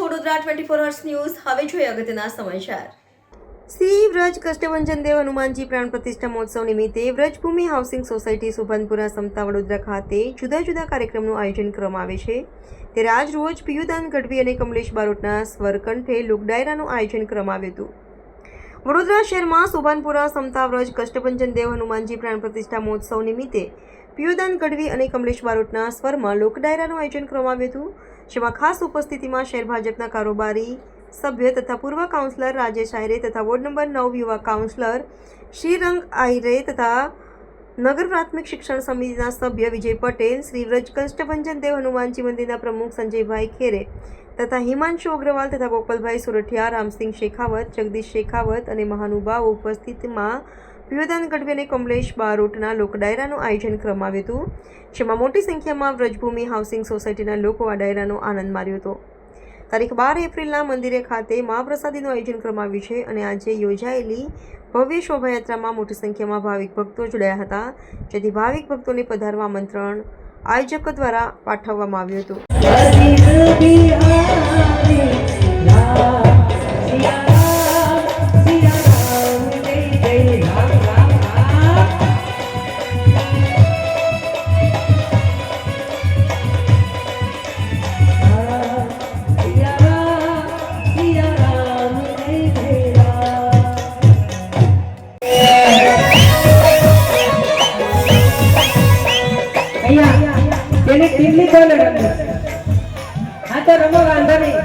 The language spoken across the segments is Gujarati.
છો Vadodara twenty four hours news હવે જોઈએ અગત્યના સમાચાર. શ્રી વ્રજ, કષ્ટભંજન, દેવ, હનુમાનજી પ્રાણ પ્રતિષ્ઠા મહોત્સવ નિમિત્તે વ્રજભૂમિ હાઉસિંગ સોસાયટી સુભાનપુરા, સમતા વડોદરા ખાતે જુદા જુદા કાર્યક્રમનું આયોજન કરવામાં આવે છે. ત્યારે આજ રોજ પિયુદાન ગઢવી અને કમલેશ બારોટના સ્વરકંઠે લોકડાયરાનું આયોજન કરવામાં આવ્યું હતું. વડોદરા શહેરમાં સુભાનપુરા, સમતા વ્રજ, કષ્ટભંજન, દેવ, હનુમાનજી પ્રાણ પ્રતિષ્ઠા મહોત્સવ નિમિત્તે પિયુદાન ગઢવી અને કમલેશ બારોટના સ્વરમાં લોકડાયરાનું આયોજન કરવામાં આવ્યું હતું. જેમાં ખાસ ઉપસ્થિતિમાં શહેર ભાજપના કારોબારી સભ્ય તથા પૂર્વ કાઉન્સિલર રાજેશ આયરે તથા વોર્ડ નંબર નવ યુવા કાઉન્સિલર શ્રીરંગ આયરે તથા નગર પ્રાથમિક શિક્ષણ સમિતિના સભ્ય વિજય પટેલ, શ્રી વ્રજ કષ્ટભંજન દેવ હનુમાનજી મંદિરના પ્રમુખ સંજયભાઈ ખેરે તથા હિમાંશુ અગ્રવાલ તથા ગોપાલભાઈ સુરઠિયા, રામસિંહ શેખાવત, જગદીશ શેખાવત અને મહાનુભાવ ઉપસ્થિતમાં વિવેદાન ગઢવી અને કમલેશ બારોટના લોક ડાયરાનું આયોજન કરવામાં હતું જેમાં મોટી સંખ્યામાં વ્રજભૂમિ હાઉસિંગ સોસાયટીના લોકો આ ડાયરાનો આનંદ માર્યો હતો તારીખ બાર એપ્રિલના મંદિરે ખાતે મહાપ્રસાદીનું આયોજન કરવામાં આવ્યું છે અને આજે યોજાયેલી ભવ્ય શોભાયાત્રામાં મોટી સંખ્યામાં ભાવિક ભક્તો જોડાયા હતા જેથી ભાવિક ભક્તોને પધારવા આમંત્રણ આયોજકો દ્વારા પાઠવવામાં આવ્યું હતું જેને ટીમની બોલ રમવી હા તો રમો, વાંધો નહીં.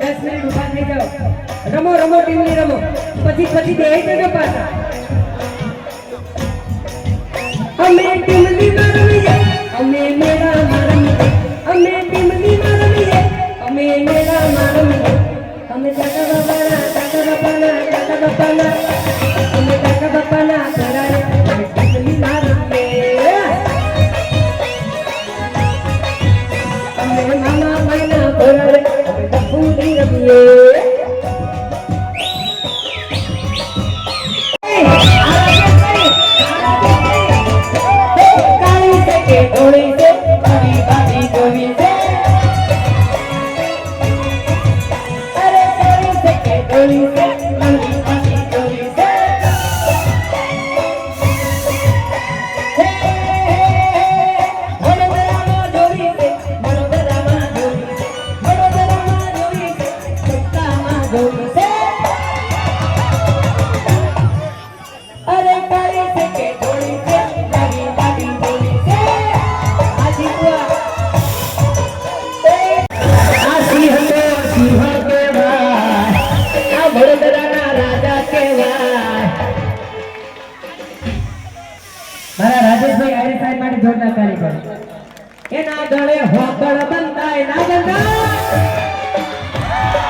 દસ મિનિટ ઊભા થઈ જાઓ. રમો રમો, ટીમની રમો. પછી પછી બે જજો પાછા. અમે ટીમની રમીએ અમે મામા માયના ઘરાને અમે ડફુડી રમીએ જોરદાર તાળી પાડો એના ગળે હોકળ બંધાય, ના બંધાય.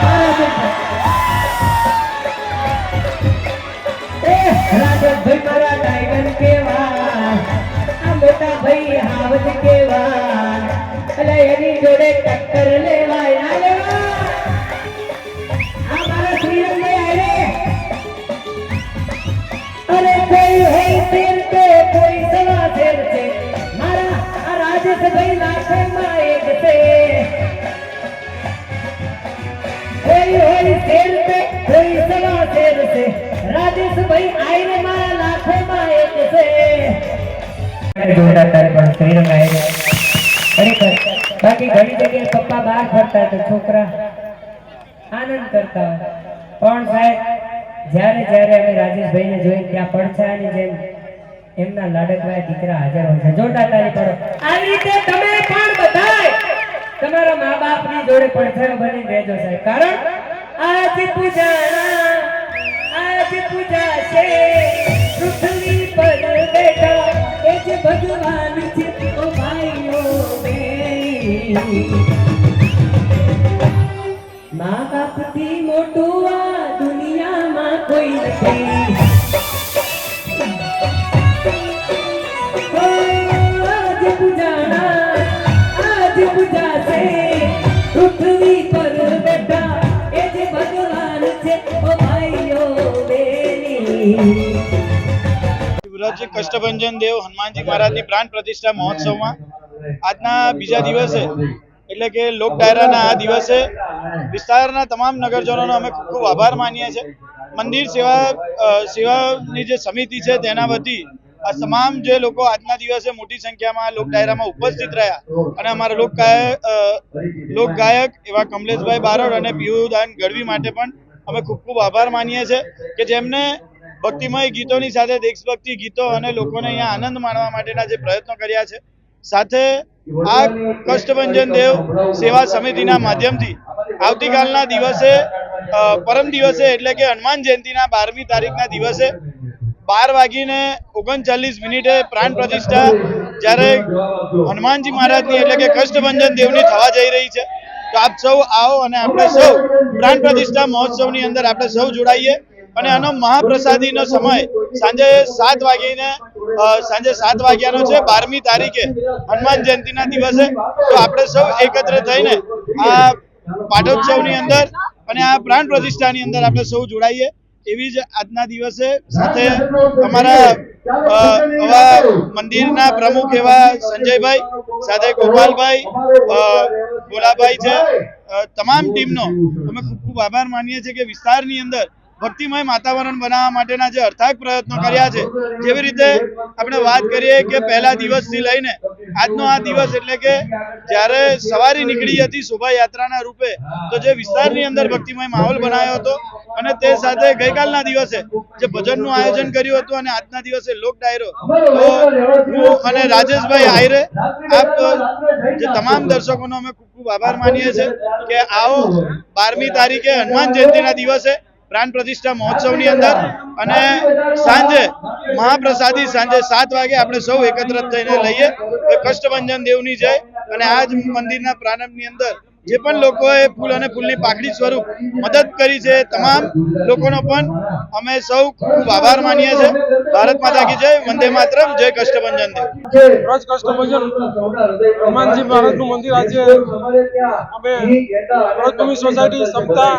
મારા બેટા. એ રાજેશભાઈ મારા ટાઈગર કેવા આ મોટા ભાઈ હાવજ કેવા એટલે એની જોડે ટક્કર લેવાય રાજેશભાઈ આયરે મારા લાખોમાં એક છે. પણ શ્રીરંગ આયરે. બાકી ઘણી જગ્યાએ પપ્પા બહાર ફરતા તો છોકરા આનંદ કરતા પણ સાહેબ જ્યારે જ્યારે અમે રાજેશભાઈને જોઈએ ત્યાં પડછાયાની જેમ એમના લાડકવાય દીકરા હાજર હોય છે. જોરદાર તારી પડો. આવી રીતે તમે પણ બધાય તમારા મા બાપની જોડે પડછાયો બની રહેજો સાહેબ. કારણ? આજ આજ પૂજા છે. પૃથ્વી પર મા બાપથી મોટું આ દુનિયામાં કોઈ નથી. વ્રજ કષ્ટભંજન દેવ હનુમાનજી મહારાજની પ્રાણ પ્રતિષ્ઠા મહોત્સવમાં. આજના બીજા દિવસે, એટલે કે લોક ડાયરાના આ દિવસે વિસ્તારના તમામ નગરજનોનો અમે ખૂબ ખૂબ આભાર માનીએ છીએ. મંદિર સેવા સેવાની જે સમિતિ છે તેના વતી આ તમામ જે લોકો આજના દિવસે મોટી સંખ્યામાં લોક ડાયરામાં ઉપસ્થિત રહ્યા અને અમારા લોક લોક ગાયક એવા કમલેશભાઈ બારોડ અને પિયુદાન ગઢવી માટે પણ અમે ખૂબ ખૂબ આભાર માનીએ છીએ કે જેમને ભક્તિમય ગીતોની સાથે દેશભક્તિ ગીતો અને લોકોને અહીંયા આનંદ માણવા માટેના જે પ્રયત્નો કર્યા છે. સાથે આ કષ્ટભંજન દેવ સેવા સમિતિના માધ્યમથી આવતીકાલના દિવસે પરમ દિવસે એટલે કે હનુમાન જયંતિના બારમી તારીખના દિવસે બાર વાગીને ઓગણચાલીસ મિનિટે પ્રાણ પ્રતિષ્ઠા જ્યારે હનુમાનજી મહારાજની એટલે કે કષ્ટભંજન દેવની થવા જઈ રહી છે. તો આપ સૌ આવો અને આપણે સૌ પ્રાણ પ્રતિષ્ઠા મહોત્સવની અંદર આપણે સૌ જોડાઈએ. અને આનો મહાપ્રસાદીનો સમય સાંજે સાત વાગીને સાંજે સાત વાગ્યાનો છે, બારમી તારીખે, હનુમાન જયંતિના દિવસે. તો આપણે સૌ એકત્ર થઈને આ પાટોત્સવની અંદર અને આ પ્રાણ પ્રતિષ્ઠાની અંદર આપણે સૌ જોડાઈએ. એવી જ આજના દિવસે સાથે અમારા મંદિરના પ્રમુખ એવા સંજયભાઈ, સાથે ગોપાલભાઈ ભોલાભાઈ છે. તમામ ટીમનો અમે ખૂબ ખૂબ આભાર માનીએ છીએ કે વિસ્તારની અંદર ભક્તિમય વાતાવરણ બનાવવા માટેના જે અર્થાક પ્રયત્નો કર્યા છે, જેવી રીતે આપણે વાત કરીએ કે પહેલા દિવસથી લઈને આજનો આ દિવસ એટલે કે જ્યારે સવારી નીકળી હતી શોભાયાત્રાના રૂપે, તો જે વિસ્તારની અંદર ભક્તિમય માહોલ બનાવ્યો હતો અને તે સાથે ગઈકાલના દિવસે જે ભજનનું આયોજન કર્યું હતું અને આજના દિવસે લોક ડાયરો, તો હું અને રાજેશભાઈ આયરે, આપ જે તમામ દર્શકોનો અમે ખૂબ ખૂબ આભાર માનીએ છીએ કે આવો બારમી તારીખે હનુમાન જયંતિના દિવસે પ્રાણ પ્રતિષ્ઠા મહોત્સવની અંદર અને સાંજે મહાપ્રસાદી સાંજે સાત વાગે આપણે સૌ એકત્ર થઈને લઈએ. તો કષ્ટભંજન દેવની જય અને આ જ મંદિરના પ્રારંભની અંદર જે પણ લોકોએ ફૂલ અને ફૂલની પાકડી સ્વરૂપ મદદ કરી છે તમામ લોકોનો પણ અમે સૌ ખૂબ આભાર માનીએ છીએ. ભારત માતા કી જય વંદે માતરમ જય કષ્ટભંજન દેવ. રોજ કષ્ટભંજન. હનુમાનજી મહારાજનું મંદિર આજે અમે વ્રતભૂમિ સોસાયટી સમતા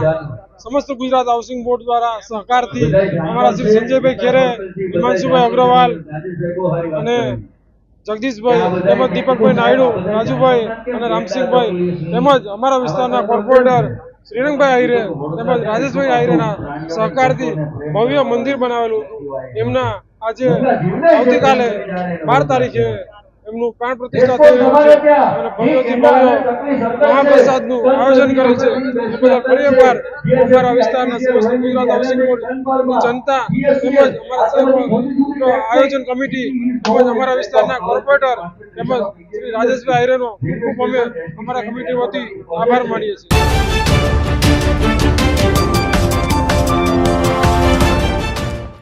સમસ્ત ગુજરાત હાઉસિંગ બોર્ડ દ્વારા સહકારથી અમારા શ્રી સંજયભાઈ ખેરે, હિમાંશુભાઈ અગ્રવાલ અને જગદીશભાઈ તેમજ દીપકભાઈ નાયડુ, રાજુભાઈ અને રામસિંહભાઈ તેમજ અમારા વિસ્તારના કોર્પોરેટર શ્રીરંગભાઈ આહિરે તેમજ રાજેશભાઈ આહિરેના સહકારથી ભવ્ય મંદિર બનાવેલું હતું. એમના આજે આવતીકાલે બાર તારીખે એમનું પ્રાણ પ્રતિષ્ઠા રહ્યું છે. અને ભવ્યથી ભવ્ય મહાપ્રસાદનું આયોજન કરેલ છે. એ બદલ ફરી એકવાર અમારા વિસ્તારના સમસ્ત ગુજરાત હાઉસિંગ બોર્ડની જનતા તેમજ અમારા સર્વ આયોજન કમિટી તેમજ અમારા વિસ્તારના કોર્પોરેટર તેમજ શ્રી રાજેશભાઈ આહિરેનો ખૂબ અમે અમારા કમિટી વતી આભાર માનીએ છીએ.